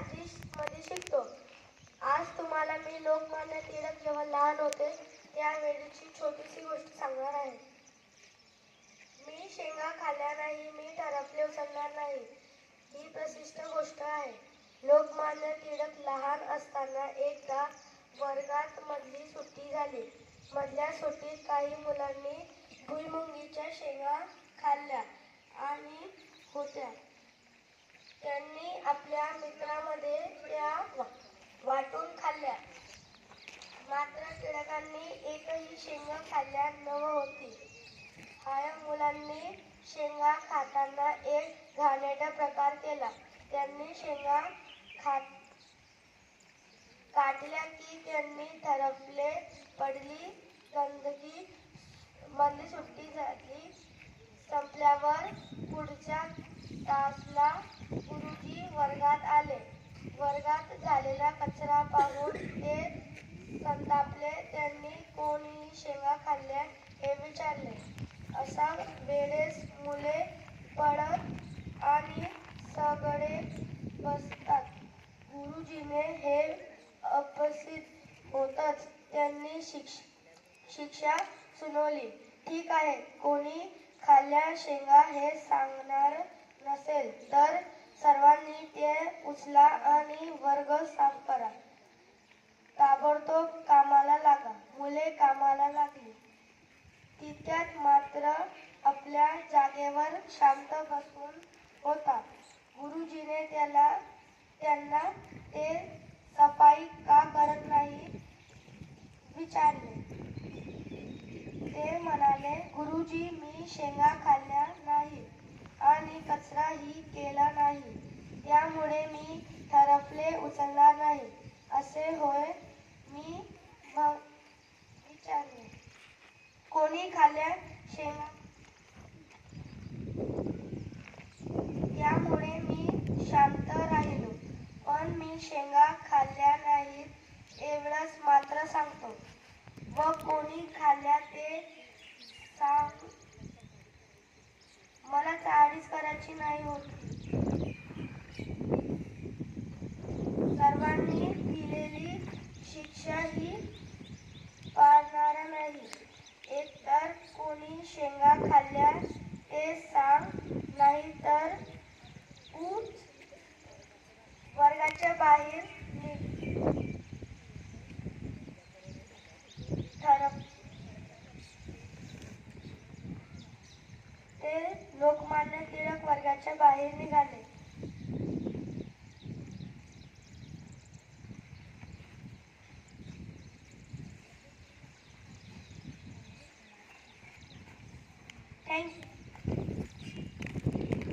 पाचवी मध्ये शिकतो. आज तुम्हाला मी लोकमान्य टिळक जेव्हा लहान होते त्यावेळीची छोटीशी गोष्ट सांगणार आहे. मी शेंगा खाल्ल्या नाही मी टरपले उचलणार नाही. ही प्रसिद्ध गोष्ट आहे. लोकमान्य टिळक लहान असताना एकदा वर्गात मधली सुट्टी झाली. मधल्या सुट्टीत काही मुलांनी भुईमुंगीच्या शेंगा खाल्ल्या आणि होत्या. त्यांनी आपल्या मित्रामध्ये त्या वा- वाटून खाल्ल्या. मात्र टिळकांनी एकही शेंगा खाल्ल्या नव होती हाय मुलांनी शेंगा खाताना एक घाणेरडा प्रकार केला. त्यांनी शेंगा खात काढल्या की त्यांनी ठरपले पडली गंदगी मधली सुट्टी झाली संपल्यावर पुढच्या तासला गुरुजी वर्गात आले. वर्गात झालेला कचरा पाहून ते संतापले. त्यांनी कोणी शेंगा खाल्ल्या हे विचारले. असा वेळेस मुले पडत आणि सगळे बसतात. गुरुजीने हे अपसित होतच त्यांनी शिक्ष शिक्षा सुनावली. ठीक आहे कोणी खाल्ल्या शेंगा हे सांगणार नसेल तर सर्वांनी ते उचला आणि वर्ग साफ करा. ताबडतोब कामाला लागा. मुले कामाला लागली. तितक्यात मात्र आपल्या जागेवर शांत बसून होता. गुरुजीने त्याला त्यांना ते सफाई का करत नाही विचारले. ते म्हणाले गुरुजी मी शेंगा खाल्ल्या कचराही केला नाही. त्यामुळे मी ठरफले उचलणार नाही. असे होय मी विचारले. कोणी खाल्या शेंगा? त्यामुळे मी शांत राहिलो. पण मी शेंगा खाल्ल्या नाहीत एवढंच मात्र सांगतो. व कोणी खाल्ल्या しないように。लोकमान्य टिळक वर्गाच्या बाहेर निघाले. थँक्यू